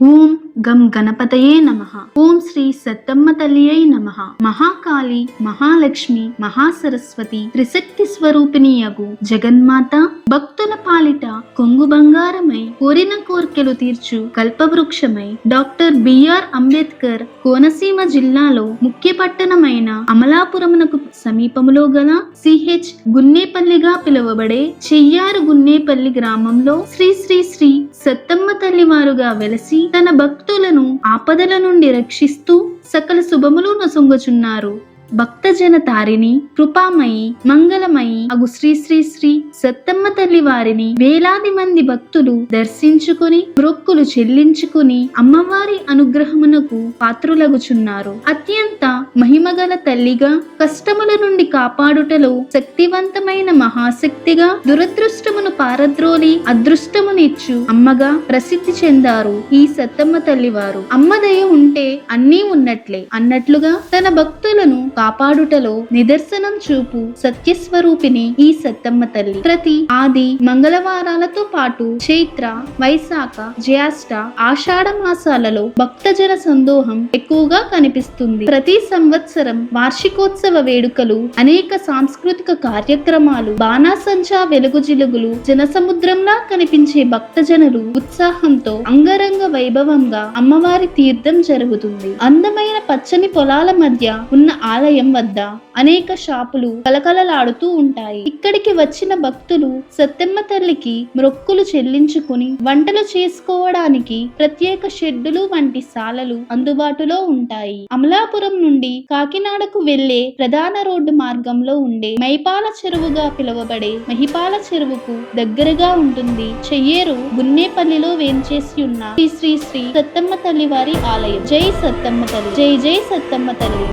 ఓం గం గణపతయే నమ. ఓం శ్రీ సత్తమ్మ తల్లియై నమ. మహాకాళి మహాలక్ష్మి మహాసరస్వతి త్రిశక్తి స్వరూపిణి యగు జగన్మాత భక్తుల పాలిట కొంగు బంగారమై కోరిన కోర్కెలు తీర్చు కల్పవృక్షమై doctor B R Ambedkar Konaseema జిల్లాలో ముఖ్య పట్టణమైన అమలాపురమునకు సమీపములో గల సిహెచ్ గున్నేపల్లిగా పిలువబడే చెయ్యారు గున్నేపల్లి గ్రామంలో శ్రీ శ్రీ శ్రీ సత్తమ్మ తల్లివారుగా వెలసి తన భక్తు భక్తులను ఆపదల నుండి రక్షిస్తూ సకల శుభములు నొసొంగుచున్నారు భక్తజన తారిణి కృపామయి మంగళమయి అగు శ్రీ శ్రీ శ్రీ సత్తమ్మ తల్లి వారిని వేలాది మంది భక్తులు దర్శించుకుని మొక్కులు చెల్లించుకుని అమ్మవారి అనుగ్రహమునకు పాత్రులగుచున్నారు. అత్యంత మహిమగల తల్లిగా కష్టముల నుండి కాపాడుటలో శక్తివంతమైన మహాశక్తిగా దురదృష్టమును పారద్రోలి అదృష్టమునిచ్చు అమ్మగా ప్రసిద్ధి చెందారు ఈ సత్తమ్మ తల్లివారు అమ్మదయ ఉంటే అన్నీ ఉన్నట్లే. అన్నట్లుగా తన భక్తులను కాపాడుటలో నిదర్శనం చూపు సత్యస్వరూపిణి ఈ సత్తమ్మ తల్లి. ప్రతి ఆది మంగళవారాలతో పాటు చైత్ర వైశాఖ జ్యేష్ఠ ఆషాఢ మాసాలలో భక్తజన సందోహం ఎక్కువగా కనిపిస్తుంది. ప్రతి సంవత్సరం వార్షికోత్సవ వేడుకలు అనేక సాంస్కృతిక కార్యక్రమాలు బాణాసంచా వెలుగు జిలుగులు జనసముద్రంలా కనిపించే భక్తజనులు ఉత్సాహంతో అంగరంగ వైభవంగా అమ్మవారి తీర్థం జరుగుతుంది. అందమైన పచ్చని పొలాల మధ్య ఉన్న ఆలయ వద్ద అనేక షాపులు కలకలలాడుతూ ఉంటాయి. ఇక్కడికి వచ్చిన భక్తులు సత్తెమ్మ తల్లికి మొక్కులు చెల్లించుకుని వంటలు చేసుకోవడానికి ప్రత్యేక షెడ్డులు వంటి సాలలు అందుబాటులో ఉంటాయి. అమలాపురం నుండి కాకినాడకు వెళ్ళే ప్రధాన రోడ్డు మార్గంలో ఉండే మైపాల చెరువుగా పిలువబడే మహిపాల చెరువుకు దగ్గరగా ఉంటుంది. చెయ్యేరు గున్నేపల్లిలో వేంచేసి ఉన్న శ్రీ శ్రీ శ్రీ సత్తమ్మ తల్లి వారి ఆలయం. జై సత్తమ్మ తల్లి. జై జై సత్తమ్మ తల్లి.